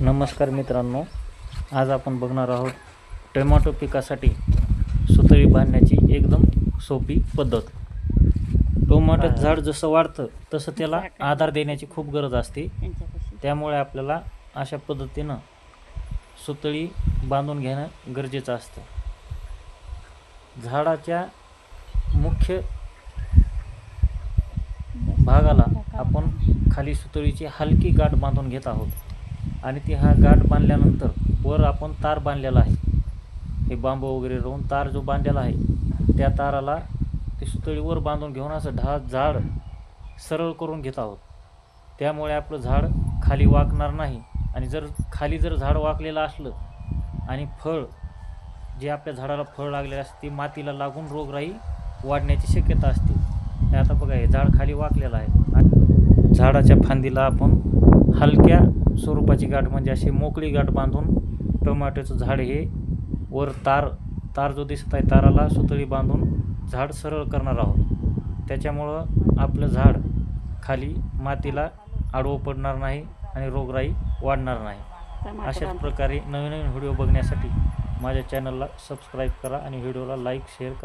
नमस्कार मित्रांनो आज आपण बघणार आहोत टोमॅटो पिकासाठी सुतळी बांधण्याची एकदम सोपी पद्धत. टोमॅटो झाड जसं वाढतं तसं त्याला आधार देण्याची खूप गरज असते. त्यामुळे आपल्याला अशा पद्धतीनं सुतळी बांधून घेणं गरजेचं असतं. झाडाच्या मुख्य भागाला आपण खाली सुतळीची हलकी गाठ बांधून घेत आहोत. आणि ती हा गाठ बांधल्यानंतर वर आपण तार बांधलेला आहे. हे बांबू वगैरे राहून तार जो बांधलेला आहे त्या ताराला ते सुतळीवर बांधून घेऊन असं ढा झाड सरळ करून घेत आहोत. त्यामुळे आपलं झाड खाली वाकणार नाही आणि जर खाली जर झाड वाकलेलं असलं आणि फळ जे आपल्या झाडाला फळ लागलेलं असते ती मातीला लागून रोगराई वाढण्याची शक्यता असते. हे आता बघा हे झाड खाली वाकलेलं आहे. आणि झाडाच्या फांदीला आपण हलक्या स्वरूपाची गाठ म्हणजे अशी मोकळी गाठ बांधून टोमॅटोचं झाड हे वर तार तार जो दिसत आहे ताराला सुतळी बांधून झाड सरळ करणार आहोत. त्याच्यामुळं आपलं झाड खाली मातीला आडवं पडणार नाही आणि रोगराई वाढणार नाही. अशाच प्रकारे नवीन नवीन व्हिडिओ बघण्यासाठी माझ्या चॅनलला सबस्क्राईब करा आणि व्हिडिओला लाईक शेअर करा.